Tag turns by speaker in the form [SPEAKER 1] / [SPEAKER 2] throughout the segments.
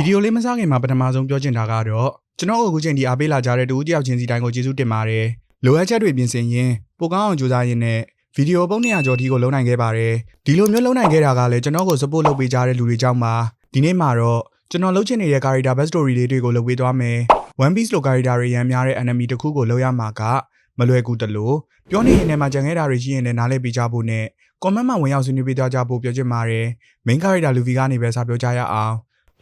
[SPEAKER 1] ဗီဒီယိုလေးမစားခင်မှာပထမဆုံးပြောချင်တာကတော့ကျွန်တော်အခုချိန်ဒီအားပေးလာကြတဲ့တူဦးတယောက်ချင်းစီတိုင်းကိုကျေးဇူးတင်ပါတယ်လိုအပ်ချက်တွေပြင်ဆင်ရင်ပိုကောင်းအောင်ကြိုးစားရင်းနဲ့ဗီဒီယိုပုံ200ကျော်ထိကိုလုံးနိုင်ခဲ့ပါတယ်ဒီလိုမျိုးလုံးနိုင်ခဲ့တာကလည်းကျွန်တော်ကို support လုပ်ပေးကြတဲ့လူတွေကြောင့်ပါဒီနေ့မှာတော့ကျွန်တော်လုပ်ချင်နေတဲ့ character back story လေးတွေကိုလုပ်ပေးသွားမယ် One Piece လို character တွေရမ်းများတဲ့ enemy တစ်ခုကိုလုပ်ရမှာကမလွယ်ကူတလို့ပြောနေရင်လည်းမှကြံခဲ့တာတွေရှိရင်လည်းနားလည်ပေးကြဖို့နဲ့ comment မှာဝင်ရောက်ဆွေးနွေးပေးသွားကြဖို့ပြောချင်ပါတယ် main character Luffy ကနေပဲစာပြောကြရအောင်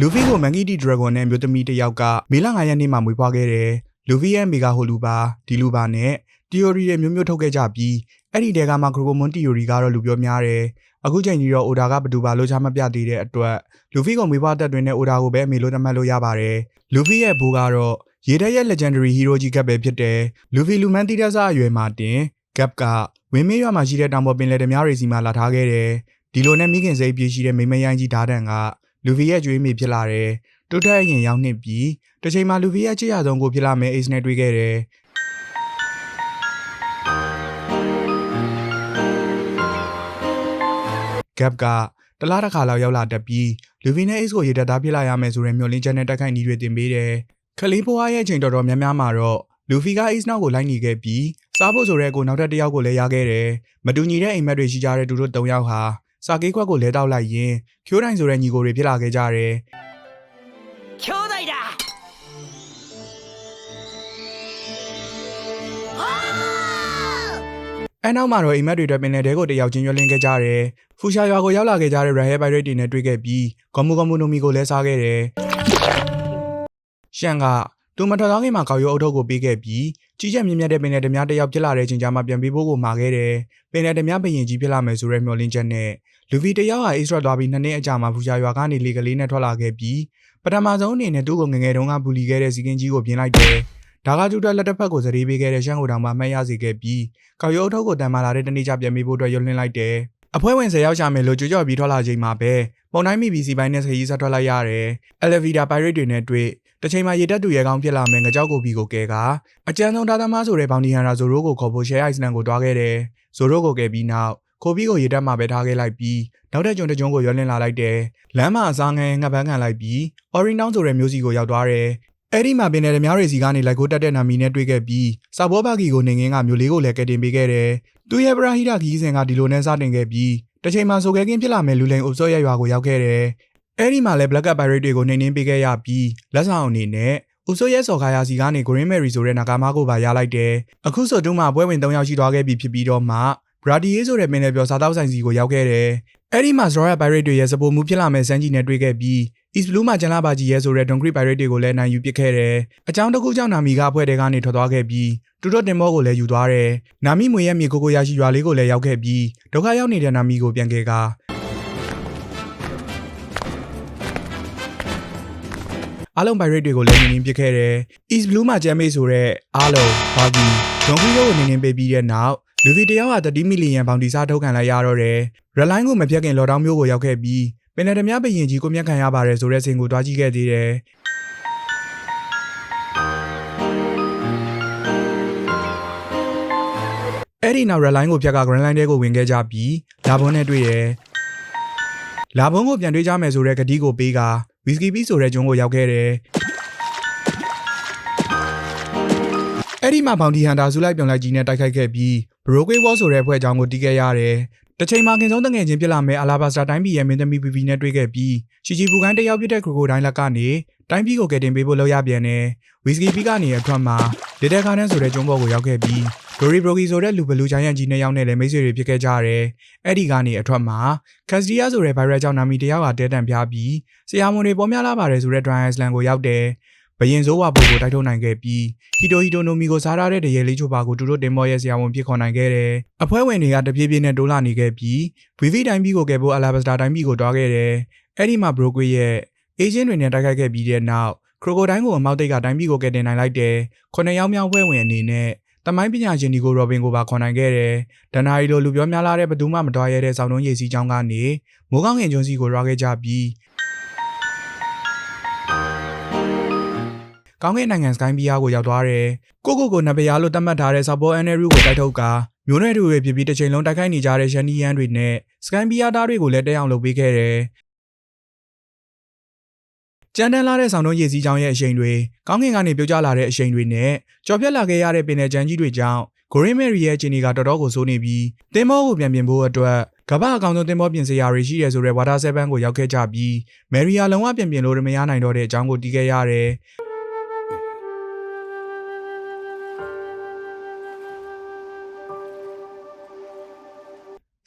[SPEAKER 1] လူဖီကို Monkey D Dragon နဲ့မျိုးသမီးတစ်ယောက်ကမေလ9ရက်နေ့မှာမွေးဖွားခဲ့တယ်။လူဖီရဲ့မေဂါဟိုလူပါဒီလူပါနဲ့ theory တွေမျိုးမျိုးထုတ်ခဲ့ကြပြီးအဲ့ဒီတဲကမှ Crocomon theory ကတော့လူပြောများတယ်။အခုချိန်ကြီးတော့ Oda ကဘယ်သူပါလို့ချမပြသေးတဲ့အတွက်လူဖီကိုမွေးဖွားတက်တွင်နဲ့ Oda ကိုပဲအမေလို့သတ်မှတ်လို့ရပါတယ်။လူဖီရဲ့ဘိုးကတော့ရေတက်ရဲ့ legendary hero ကြီးကပ်ပဲဖြစ်တယ်။လူဖီလူမန်းတီးတဲ့စားအရွယ်မှာတင် gap ကဝင်းမေးရွာမှာရှိတဲ့တောင်ပေါ်ပင်လယ်ဓမြတွေစီမှာလာထားခဲ့တယ်။ဒီလိုနဲ့မိခင်စိတ်ပြေးရှိတဲ့မိမရိုင်းကြီးဓာတ်တန်က လူဖီရဲ့ကြွေးမိဖြစ်လာတယ်။တိုးတက်အရင်ရောက်နှစ်ပြီးတစ်ချိန်မှာလူဖီရဲ့ချစ်ရဆုံးကိုဖြစ်လာမယ် Ace နဲ့တွေ့ခဲ့တယ်။ Gap ကတလားတစ်ခါလောက်ရောက်လာတတ်ပြီးလူဖီနဲ့ Ace ကိုရေတက်သားဖြစ်လာရမယ်ဆိုတဲ့မျှော်လင့်ချက်နဲ့တက်ခိုက်နေတွေတင်ပေးတယ်။ခလေးဘွားရဲ့အချိန်တော်တော်များများမှာတော့လူဖီက Ace နောက်ကိုလိုက်နေခဲ့ပြီးစားဖို့ဆိုတဲ့ကိုနောက်ထပ်တစ်ယောက်ကိုလည်းရခဲ့တယ်။မတူညီတဲ့အိမ်မက်တွေရှိကြတဲ့သူတို့၃ယောက်ဟာ စာကေးခွက်ကိုလဲတောက်လိုက်ရင်ကျိုးတိုင်းဆိုတဲ့ညီကိုတွေဖြစ်လာခဲ့ကြတယ်
[SPEAKER 2] ကျိုးတိုင်းဒါ
[SPEAKER 1] အဲနောက်မှာတော့အိမ်မက်တွေအတွက်ပင်လယ်ထဲကိုတယောက်ချင်းရွှေ့လင်းခဲ့ကြတယ်ဖူရှာရွာကိုရောက်လာခဲ့ကြတဲ့ Rahel Pirate တွေနဲ့တွေ့ခဲ့ပြီးဂမူဂမူနိုမီကိုလဲစားခဲ့တယ်ရှန်ကသူမထထောင်းခင်မှာကောက်ရိုးအုပ်ထုပ်ကိုပေးခဲ့ပြီး ကြီးချက်မြင့်မြတ်တဲ့ပင်လယ်ဓမြတယောက်ဖြစ်လာတဲ့ချိန်ကျမှပြန်ပေးဖို့ကိုမှာခဲ့တယ်။ပင်လယ်ဓမြဘယင်ကြီးဖြစ်လာမယ်ဆိုတဲ့မျှော်လင့်ချက်နဲ့လူဗီတယောက်ဟာ Ace သွားပြီးနှစ်နှစ်အကြာမှာဖူရှာရွာကနေလေကလေးနဲ့ထွက်လာခဲ့ပြီးပထမဆုံးအနေနဲ့သူ့ကိုငယ်ငယ်တုန်းကဘူလီခဲ့တဲ့စီကင်းကြီးကိုပြင်လိုက်တယ်။ဒါကကျူတက်လက်တစ်ဖက်ကိုစရေပေးခဲ့တဲ့ရှန်ကိုတောင်မှမှတ်ရစေခဲ့ပြီးကောက်ရုပ်အုပ်ထုပ်ကိုတန်မာလာတဲ့တနေ့ကျပြန်ပေးဖို့အတွက်ရွှင်လိုက်တယ်။အဖွဲ့ဝင်၁၀ယောက်ရှာမယ်လို့ကြွကြော်ပြီးထွက်လာချိန်မှာပဲပုံတိုင်းမိဘီစီပိုင်းနဲ့ဆယ်ကြီးဆက်ထွက်လိုက်ရတယ်။ Elevita Pirate တွေနဲ့တွေ့ တစ်ချိန်မှာရေတက်တူရဲကောင်းဖြစ်လာမယ်ငကြောက်ကိုဘီကိုကဲကအကျန်းဆုံးသားသမားဆိုတဲ့ဘောင်ဒီဟန်ရာဇိုရိုကိုခေါ်ဖို့ Share Island ကိုတွားခဲ့တယ်။ဇိုရိုကိုကဲပြီးနောက်ခိုဘီကိုရေတက်မှာပဲထားခဲ့လိုက်ပြီးနောက်တဲ့ကျွန်းတကျွန်းကိုရွှင်လာလိုက်တယ်။လမ်းမှာအစားငယ်ငှက်ပန်းခံလိုက်ပြီး Orinound ဆိုတဲ့မျိုးစီကိုရောက်သွားတယ်။အဲ့ဒီမှာပင်တဲ့များတွေစီကနေလိုက်ကိုတက်တဲ့နာမီနဲ့တွေ့ခဲ့ပြီးစာဘောဘာဂီကိုနေငင်းကမျိုးလေးကိုလည်းကယ်တင်ပေးခဲ့တယ်။သူရဲ့ပရာဟိတခီးစဉ်ကဒီလိုနဲ့စတင်ခဲ့ပြီးတစ်ချိန်မှာဆိုခဲကင်းဖြစ်လာမဲ့လူလိန်အုပ်စောရရွာကိုရောက်ခဲ့တယ်။ အဲ့ဒီမှာလည်း Black Pirate တွေကိုနှိမ်နှင်းပေးခဲ့ရပြီးလက်ဆောင်အနေနဲ့ဦးစိုးရဲစော်ခါယာစီကနေ Green Mary ဆိုတဲ့နာဂါမကိုပါရလိုက်တယ်။အခုဆိုတုန်းမှာပွဲဝင်၃ယောက်ရှိသွားခဲ့ပြီဖြစ်ပြီးတော့မှ Brady ဆိုတဲ့မင်းနဲ့ပြောစားတောက်ဆိုင်စီကိုရောက်ခဲ့တယ်။အဲ့ဒီမှာ Zora Pirate တွေရဲ့စပိုမှုဖြစ်လာမဲ့စမ်းကြီးနဲ့တွေ့ခဲ့ပြီး East Blue မှာကျန်လာပါကြီးရဲဆိုတဲ့ Donkey Pirate တွေကိုလည်းနိုင်ယူပစ်ခဲ့တယ်။အကြောင်းတစ်ခုကြောင့်နာမီကအဖွဲ့တွေကနေထွက်သွားခဲ့ပြီးတူတော့တင်မောကိုလည်းယူသွားတယ်။နာမီမွေရဲ့မြေကိုကိုရရှိရွာလေးကိုလည်းရောက်ခဲ့ပြီးဒုက္ခရောက်နေတဲ့နာမီကိုပြန်ခဲ့ကာ အားလုံး pirate တွေကိုလည်းနင်းနင်းပစ်ခဲ့တယ်။ East Blue မှာကျမ်းမေးဆိုတဲ့အားလုံး Buggy Donkey ကိုနင်းနင်းပေးပြီးတဲ့နောက်လူဗီတယောက်ဟာ30မီလီယံပေါင်ဒီစားထုတ်ခံလိုက်ရတော့တယ်။ Red Line ကိုမပြတ်ခင်လော်ဒေါင်းမျိုးကိုရောက်ခဲ့ပြီးပင်လယ်ဓမြဘရင်ကြီးကိုမြတ်ခံရပါတယ်ဆိုတဲ့စင်ကိုတွားကြည့်ခဲ့သေးတယ်။အဲ့ဒီနောက် Red Line ကိုဖြတ်က Grand Line တဲကိုဝင်ခဲ့ကြပြီးလာဘွန်းနဲ့တွေ့တယ်။လာဘွန်းကိုပြန်တွေ့ကြမယ်ဆိုတဲ့ကတိကိုပေးက ဝီစကီပီဆိုတဲ့ကျွန်းကိုရောက်ခဲ့တယ်။အဲ့ဒီမှာဘောင်ဒီဟန်တာစုလိုက်ပြောင်းလိုက်ကြီးနဲ့တိုက်ခိုက်ခဲ့ပြီးဘရိုကွေးဝေါဆိုတဲ့အဖွဲ့အကြောင်းကိုတီးခဲ့ရတယ်။တစ်ချိန်မှာခင်ဆုံးတငယ်ချင်းဖြစ်လာမဲ့အလာဘာစတာတိုင်းပြည်ရဲ့မင်းသမီးပီပီနဲ့တွေ့ခဲ့ပြီးရှီချီပူကိုင်းတယောက်ဖြစ်တဲ့ခရိုကိုတိုင်းလက်ကနေတိုင်းပြည်ကိုကယ်တင်ပေးဖို့လုပ်ရပြန်တယ်။ဝီစကီပီကနေအထွက်မှာ ဒေတာကာနန်ဆိုတဲ့ကျွန်းပေါ်ကိုရောက်ခဲ့ပြီးဒိုရီဘရိုဂီဆိုတဲ့လူဘလူဂျိုင်းယန်ကြီးနဲ့ရောက်နေတဲ့မိတ်ဆွေတွေဖြစ်ခဲ့ကြရတယ်။အဲ့ဒီကနေအထွက်မှာကက်စတီးယားဆိုတဲ့ဗိုင်ရပ်ကြောင့်နာမီတယောက်ဟာတဲတန်ပြားပြီးဆရာမွန်တွေပေါ်များလာပါတယ်ဆိုတဲ့ Dry Island ကိုရောက်တယ်။ဘရင်စိုးဝါဘိုကိုတိုက်ထုတ်နိုင်ခဲ့ပြီးဟီတိုဟီတိုနိုမီကိုစားထားတဲ့တရေလေးချိုပါကိုသူတို့တင်မော့ရဲ့ဆရာဝန်ဖြစ်ခေါ်နိုင်ခဲ့တယ်။အဖွဲ့ဝင်တွေကတပြေးပြေးနဲ့တိုးလာနေခဲ့ပြီးဗီဗီတိုင်းပြည်ကိုကယ်ဖို့အလာဘစတာတိုင်းပြည်ကိုတွားခဲ့တယ်။အဲ့ဒီမှာဘရိုကွေရဲ့အေဂျင့်တွေနဲ့တိုက်ခိုက်ခဲ့ပြီးတဲ့နောက် ခရိုကိုတိုင်းကိုအမောက်တိတ်ကတိုင်းပြည်ကိုကယ်တင်နိုင်လိုက်တယ်။ခုနှစ်ယောက်မြောက်ဖွဲ့ဝင်အနေနဲ့တမိုင်းပညာရှင်ဒီကိုရောဘင်ကိုပါခေါ်နိုင်ခဲ့တယ်။ဒနာရီလိုလူပြောများလာတဲ့ဘသူမှမတော်ရတဲ့စောင်းလုံးရည်စည်းချောင်းကနေမိုးကောင်းငင်ကျွန်းစီကိုရွာခဲ့ကြပြီးကောင်းကင်နိုင်ငံစကိုင်းဘီယာကိုရောက်သွားတယ်။ကိုကိုကိုနဘယာလို့သတ်မှတ်ထားတဲ့ဆော်ဘောအန်နရူကိုတိုက်ထုတ်ကာမျိုးနွယ်တွေဖြစ်ပြီးတစ်ချိန်လုံးတိုက်ခိုက်နေကြတဲ့ရှန်နီယန်တွေနဲ့စကိုင်းဘီယာသားတွေကိုလည်းတက်အောင်လုပ်ပေးခဲ့တယ်။ ကြမ်းတမ်းလာတဲ့ဆောင်းတုံးရည်စည်းချောင်းရဲ့အရှိန်တွေကောင်းကင်ကနေပြုတ်ကျလာတဲ့အရှိန်တွေနဲ့ကြော်ပြက်လာခဲ့ရတဲ့ပင်လယ်ကြမ်းကြီးတွေကြောင့်ဂိုရင်းမယ်ရီရဲ့အခြေအနေကတော်တော်ကိုဆိုးနေပြီးတင်မောကိုပြန်ပြင်ဖို့အတွက်ကမ္ဘာအကောင်ဆုံးတင်မောပြင်စရာတွေရှိရဲဆိုတဲ့ဝါတာ7ကိုရောက်ခဲ့ကြပြီးမယ်ရီယာလုံးဝပြန်ပြင်လို့မရနိုင်တော့တဲ့အကြောင်းကိုတီးခဲ့ရတယ်။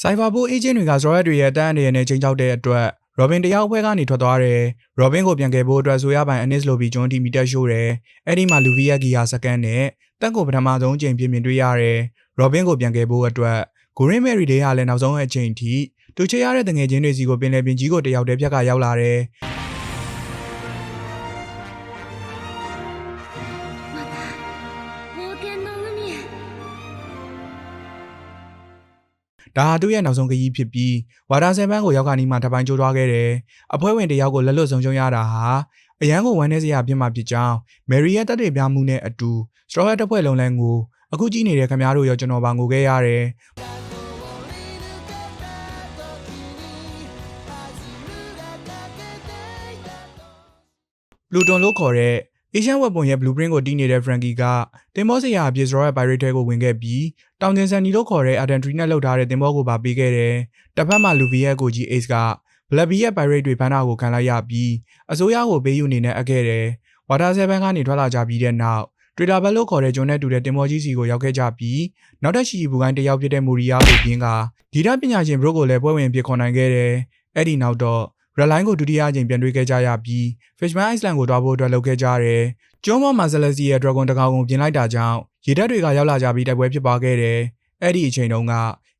[SPEAKER 1] ဆိုင်ဘာဘိုအေဂျင့်တွေကဇော်ရက်တွေရဲ့တန်းအနေနဲ့ချိန်ချောက်တဲ့အတွက် ရောဘင်တယောက်အဖွဲ့ကနေထွက်သွားတယ်။ရောဘင်ကိုပြန်ကယ်ဖို့အတွက်ဆိုရပိုင်အနစ်လိုဘီဂျွန်တီမီတက်ရှိုးတယ်။အဲ့ဒီမှာလူဗီယက်ဂီယာစကန်နဲ့တက်ကိုပထမဆုံးအချိန်ပြင်ပြင်တွေ့ရတယ်။ရောဘင်ကိုပြန်ကယ်ဖို့အတွက်ဂိုရင်းမယ်ရီဒေးကလည်းနောက်ဆုံးအချိန်ထိတူချေရတဲ့တငယ်ချင်းတွေစီကိုပင်လယ်ပင်ကြီးကိုတယောက်တည်းဖြတ်ကရောက်လာတယ် ဒါဟာသူ့ရဲ့နောက်ဆုံးခရီးဖြစ်ပြီးဝါတာဆယ်ပန်းကိုရောက်ခါနီးမှတပိုင်းကျိုးသွားခဲ့တယ်။အဖွဲဝင်တယောက်ကိုလက်လွတ်ဆုံးရှုံးရတာဟာအရန်ကိုဝမ်းနည်းစရာဖြစ်မှဖြစ်ကြောင်းမယ်ရီရဲ့တက်တွေပြမှုနဲ့အတူစတော်ရက်တစ်ဖွဲ့လုံးလဲငိုအခုကြည့်နေတဲ့ခင်ဗျားတို့ရောကျွန်တော်ပါငိုခဲ့ရတယ်။ပလူတွန်လို့ခေါ်တဲ့ Asian Weapon ရဲ့ blueprint ကိုတီးနေတဲ့ Frankie ကတင်မောစရာအပြစ် Royal Pirate ထဲကိုဝင်ခဲ့ပြီးတောင်တင်ဆန်နီလို့ခေါ်တဲ့ Arden Tree နဲ့လှုပ်ထားတဲ့တင်မောကိုပါပေးခဲ့တယ်။တစ်ဖက်မှာ Luffy ရဲ့ကိုကြီး Ace က Black Bee ရဲ့ Pirate တွေဘန်းနာကိုခံလိုက်ရပြီးအစိုးရကိုပေးယူနေနဲ့အပ်ခဲ့တယ်။ Water 7ကနေထွက်လာကြပြီးတဲ့နောက် Twitter ဘက်လို့ခေါ်တဲ့ဂျွန်နဲ့တူတဲ့တင်မောကြီးစီကိုရောက်ခဲ့ကြပြီးနောက်ထပ်ရှီဘူကိုင်းတစ်ယောက်ဖြစ်တဲ့မိုရီယာကိုပြင်းကဒီတာပညာရှင် Bro ကိုလည်းပွဲဝင်ဖြစ်ခေါ်နိုင်ခဲ့တယ်။အဲ့ဒီနောက်တော့ Red Line ကိုဒုတိယအကြိမ်ပြန်တွေ့ခဲ့ကြရပြီး Fishman Island ကိုတွားဖို့အတွက်လုပ်ခဲ့ကြတယ်။ကျွန်းပေါ်မှာ Celestia ရဲ့ Dragon တကောင်ကိုပြင်လိုက်တာကြောင့်ရေတပ်တွေကရောက်လာကြပြီးတိုက်ပွဲဖြစ်ပွားခဲ့တယ်။အဲ့ဒီအချိန်တုန်းက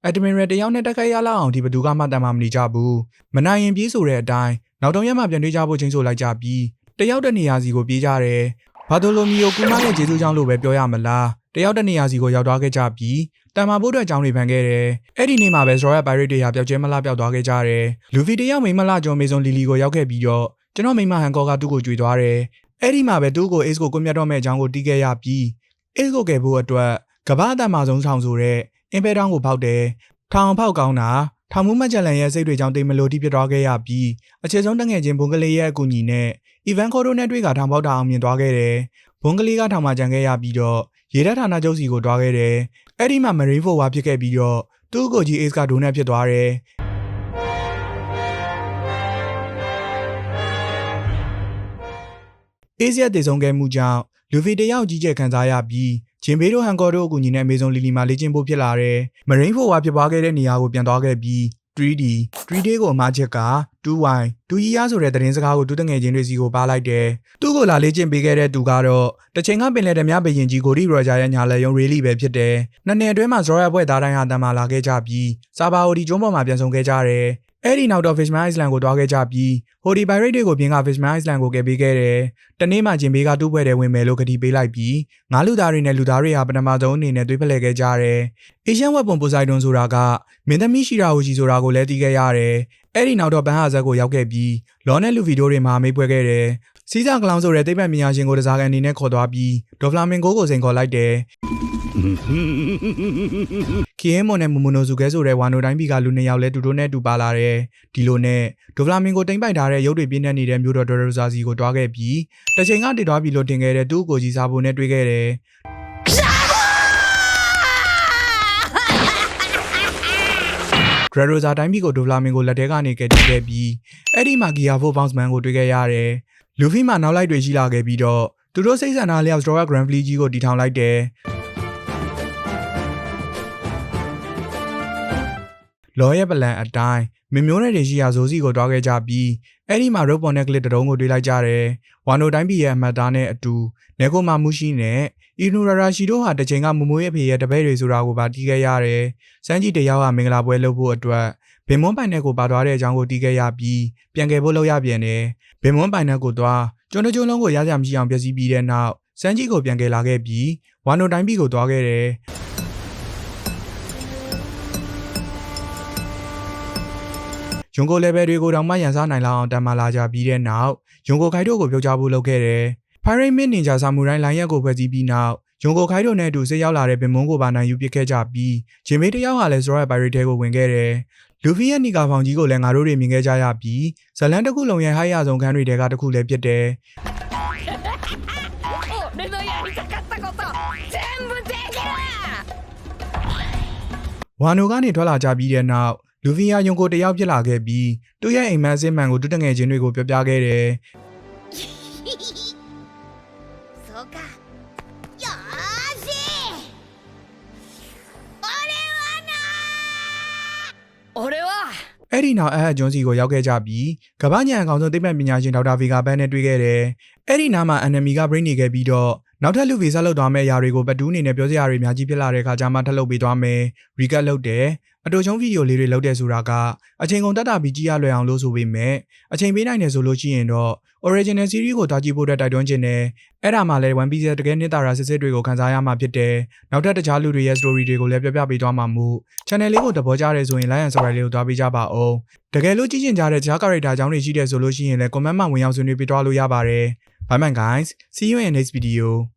[SPEAKER 1] Admiral တယောက်နဲ့တက်ခိုက်ရလောက်အောင်ဒီဘသူကမှတမ်းမှမနေကြဘူး။မနိုင်ရင်ပြေးဆိုတဲ့အတိုင်းနောက်တုံးရက်မှပြန်တွေ့ကြဖို့ချင်းဆိုလိုက်ကြပြီးတယောက်တနေရာစီကိုပြေးကြတယ်။ဘာတိုလိုမီယိုကူမာရဲ့ဂျေဇူးကြောင့်လို့ပဲပြောရမလား။ တယောက်တနေရာစီကိုရောက်သွားခဲ့ကြပြီးတန်မာဖို့အတွက်အကြောင်းတွေဖန်ခဲ့တယ်။အဲ့ဒီနေ့မှာပဲ Royal Pirate တွေဟာပျောက်ကျဲမလားပျောက်သွားခဲ့ကြတယ်။လူဖီတယောက်မိန်းမလားကျော်မေစုံလီလီကိုရောက်ခဲ့ပြီးတော့ကျွန်တော်မိန်းမဟန်ကောကသူ့ကိုကြွေသွားတယ်။အဲ့ဒီမှာပဲသူ့ကို Ace ကိုကွန်မြတ်တော့မဲ့အကြောင်းကိုတီးခဲ့ရပြီး Ace ကိုကယ်ဖို့အတွက်ကမ္ဘာအတ္တမဆုံးဆောင်ဆိုတဲ့အင်ပယ်တောင်းကိုဖောက်တယ်။ထောင်ဖောက်ကောင်းတာထောင်မှုမက်ဂျလန်ရဲ့စိတ်တွေကြောင့်တိတ်မလို့တိဖြစ်သွားခဲ့ရပြီးအခြေဆုံးတငယ်ချင်းဘုံကလေးရဲ့အကူအညီနဲ့ Event Code နဲ့တွေ့ကထောင်ပေါက်တာအောင်မြင်သွားခဲ့တယ်။ဘုံကလေးကထောင်မှကြံခဲ့ရပြီးတော့ ရေတပ်ဌာနချုပ်စီကိုတွားခဲ့တယ်။အဲ့ဒီမှာ Marine Force ဝါဖြစ်ခဲ့ပြီးတော့သူ့ကိုကြီး Ace ကဒိုးနဲ့ဖြစ်သွားတယ်။ Ace ရဲ့တည်ဆုံခဲ့မှုကြောင့်လူဖီတယောက်ကြီးကျယ်ခံစားရပြီးဂျင်ဘေးတို့ဟန်ကော်တို့အကူအညီနဲ့အမေဇုံလီလီမှာလေ့ကျင့်ဖို့ဖြစ်လာတယ်။ Marine Force ဝါဖြစ်ပွားခဲ့တဲ့နေရာကိုပြန်သွားခဲ့ပြီး 3D 3D ကိုအမချက်က 2Y 2 year ဆိုတဲ့သတင်းစကားကိုသူတငယ်ချင်းတွေစီကိုပါလိုက်တယ်။သူ့ကိုလာလေ့ကျင့်ပေးခဲ့တဲ့သူကတော့တချိန်ကပင်လယ်ဓမြဘရင်ကြီးဂိုရီရော်ဂျာရဲ့ညာလက်ယုံရေးလီပဲဖြစ်တယ်။နှစ်နှစ်အတွင်းမှာဇော်ရဘွဲ့သားတိုင်းဟာတန်မာလာခဲ့ကြပြီးစာဘာအိုဒီကျွန်းပေါ်မှာပြန်ဆုံခဲ့ကြတယ်။ အဲ့ဒီနောက်တော့ Fishman Island ကိုတွားခဲ့ကြပြီး Hody Pirate တွေကိုပြင်က Fishman Island ကိုကယ်ပေးခဲ့တယ်။တနေ့မှဂျင်ဘေးကတူးပွဲတဲ့ဝင်မယ်လို့ကတိပေးလိုက်ပြီးငါးလူသားတွေနဲ့လူသားတွေဟာပထမဆုံးအနေနဲ့သွေးဖလှယ်ခဲ့ကြတယ်။ Asian Weapon Poseidon ဆိုတာကမင်းသမီးရှိရာဟိုရှိဆိုတာကိုလည်းသိခဲ့ရတယ်။အဲ့ဒီနောက်တော့ဘန်ဟာဇက်ကိုရောက်ခဲ့ပြီးလောနဲ့လူဗီဒီယိုတွေမှာမေးပွဲခဲ့တယ်။စီးစာကလောင်ဆိုတဲ့တိတ်ပတ်မြညာရှင်ကိုတစားကန်အနေနဲ့ခေါ်သွားပြီးဒေါ်ဖလာမင်ကိုကိုစိန်ခေါ်လိုက်တယ်။ ခီယဲမွန်နဲ့မူမူနိုစုကဲဆိုတဲ့ဝါနိုတိုင်းပြည်ကလူနှစ်ယောက်လဲတူတိုနဲ့တူပါလာတယ်။ဒီလိုနဲ့ဒေါ်ဖလာမင်ကိုတိမ့်ပိုက်ထားတဲ့ရုပ်တွေပြင်းနေနေတဲ့မျိုးတော်ဒေါ်ရဇာစီကိုတွားခဲ့ပြီးတစ်ချိန်ကတည်သွားပြီလို့တင်ခဲ့တဲ့သူ့ကိုကြီးစားဖို့နဲ့တွေ့ခဲ့တယ်။ဒရရိုဇာတိုင်းပြည်ကိုဒိုဗလာမင်ကိုလက်ထဲကနေကယ်တင်ခဲ့ပြီးအဲ့ဒီမှာဂီယာဖိုဘောင်းစ်မန်ကိုတွေ့ခဲ့ရတယ်။လူဖီမှာနောက်လိုက်တွေရှိလာခဲ့ပြီးတော့သူတို့စိတ်ဆန္ဒလျောက်စတော်ရဂရန်ဖလီကြီးကိုတီထောင်လိုက်တယ်။ လော်ရဲ့ပလန်အတိုင်းမမျိုးနယ်တွေရှိရာဇိုးစီကိုတွားခဲ့ကြပြီးအဲ့ဒီမှာရုပ်ပေါ်နဲ့ကလစ်တရုံးကိုတွေ့လိုက်ကြတယ်။ဝါနိုတိုင်းပြည်ရဲ့အမတ်သားနဲ့အတူနေကိုမာမူရှိနဲ့အီနူရာရာရှီတို့ဟာတစ်ချိန်ကမမိုးရဲ့ဖေရဲ့တပည့်တွေဆိုတာကိုပါတီးခဲ့ရတယ်။စန်းကြီးတယောက်ကမင်္ဂလာပွဲလုပ်ဖို့အတွက်ဘင်မွန်ပိုင်နယ်ကိုပါသွားတဲ့အကြောင်းကိုတီးခဲ့ရပြီးပြန်ကယ်ဖို့လုပ်ရပြန်တယ်။ဘင်မွန်ပိုင်နယ်ကိုသွားကျွန်းတကျွန်းလုံးကိုရကြမရှိအောင်ပြည့်စည်ပြီးတဲ့နောက်စန်းကြီးကိုပြန်ကယ်လာခဲ့ပြီးဝါနိုတိုင်းပြည်ကိုသွားခဲ့တယ်။ ယွန်ကို level တွေကိုတောင်မှရန်စားနိုင်လောက်အောင်တန်မာလာကြပြီးတဲ့နောက်ယွန်ကိုခိုင်တို့ကိုပြောကြဖို့လုပ်ခဲ့တယ်။ Pirate Mid Ninja Samurai လိုင်းရက်ကိုဖွဲ့စည်းပြီးနောက်ယွန်ကိုခိုင်တို့နဲ့အတူဆေးရောက်လာတဲ့ပင်မုန်းကိုပါနိုင်ယူပစ်ခဲ့ကြပြီးဂျင်မေးတယောက်ဟာလည်း Zoro Pirate ထဲကိုဝင်ခဲ့တယ်။ လူဖီရဲ့နီကာဖောင်ကြီးကိုလည်းငါတို့တွေမြင်ခဲ့ကြရပြီးဇလန်တစ်ခုလုံးရဲ့ဟိုက်ရဆုံးခန်းတွေတဲကတစ်ခုလည်းဖြစ်တယ်
[SPEAKER 2] 俺のやりたかったこと全部できる
[SPEAKER 1] ဝါနိုကနေထွက်လာကြပြီးတဲ့နောက် လူဗီယာယုံကိုတယောက်ပြစ်လာခဲ့ပြီးသူ့ရဲ့အိမ်မန်းစင်းမှန်ကိုတူတငယ်ချင်းတွေကိုပြောပြခဲ့တယ်အဲ့ဒီနောက်အဟတ်ဂျွန်စီကိုရောက်ခဲ့ကြပြီးကမ္ဘာညံအကောင်ဆုံးသိပ္ပံပညာရှင်ဒေါက်တာဗီဂါဘန်နဲ့တွေ့ခဲ့တယ်။အဲ့ဒီနားမှာအန်နမီက brain နေခဲ့ပြီးတော့နောက်ထပ်လူဗီဇာလောက်သွားမယ့်ຢာတွေကိုပတူးအနေနဲ့ပြောစရာတွေအများကြီးဖြစ်လာတဲ့အခါကျမှထပ်လုပ်ပေးသွားမယ်။ recap လုပ်တယ်။ အတူချုံဗီဒီယိုလေးတွေလုပ်တယ်ဆိုတာကအချိန်ကုန်တက်တာပြီးကြည့်ရလွယ်အောင်လို့ဆိုပေမဲ့အချိန်ပေးနိုင်တယ်ဆိုလို့ရှိရင်တော့ original series ကိုတာကြည့်ဖို့အတွက်တိုက်တွန်းခြင်းနဲ့အဲ့ဒါမှလည်း One Piece ရဲ့တကယ်နှစ်တာရာစစ်စစ်တွေကိုခန်းစားရမှာဖြစ်တယ်။နောက်ထပ်တခြားလူတွေရဲ့ story တွေကိုလည်းပြောပြပေးသွားမှာမို့ channel လေးကိုသဘောကျတယ်ဆိုရင် like and subscribe လေးကိုသွားပေးကြပါဦး။တကယ်လို့ကြည့်ကျင်ကြတဲ့တခြား character အကြောင်းတွေရှိတယ်ဆိုလို့ရှိရင်လည်း comment မှာဝင်ရောက်ဆွေးနွေးပေးသွားလို့ရပါတယ်။ Bye bye guys. See you in next video.